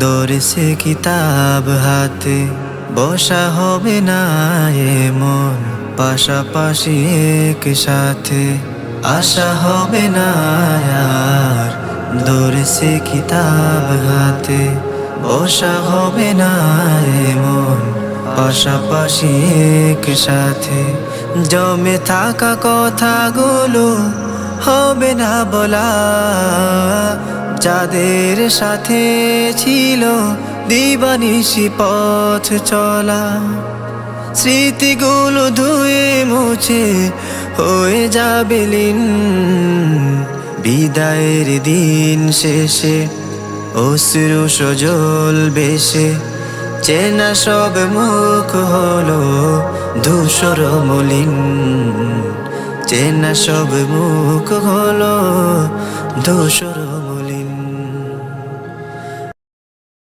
ধরেছে কিতাব হাতে, বসা হবে না এমন পাশাপাশি একসাথে আশা হবে না আর ধরেছে কিতাব হাতে, বসা হবে না এমন পাশাপাশি একসাথে জমে থাকা কথাগুলো হবে না বলা। যাদের সাথে ছিল দিবানিশি পথ চলা, স্মৃতিগুলো ধুয়ে মুছে হয়ে যাবে বিদায়ের দিন শেষে অশ্রু সজল বেশে, চেনা সব মুখ হলো ধূসর মলিন। চেনা সব মুখ হলো ধূসর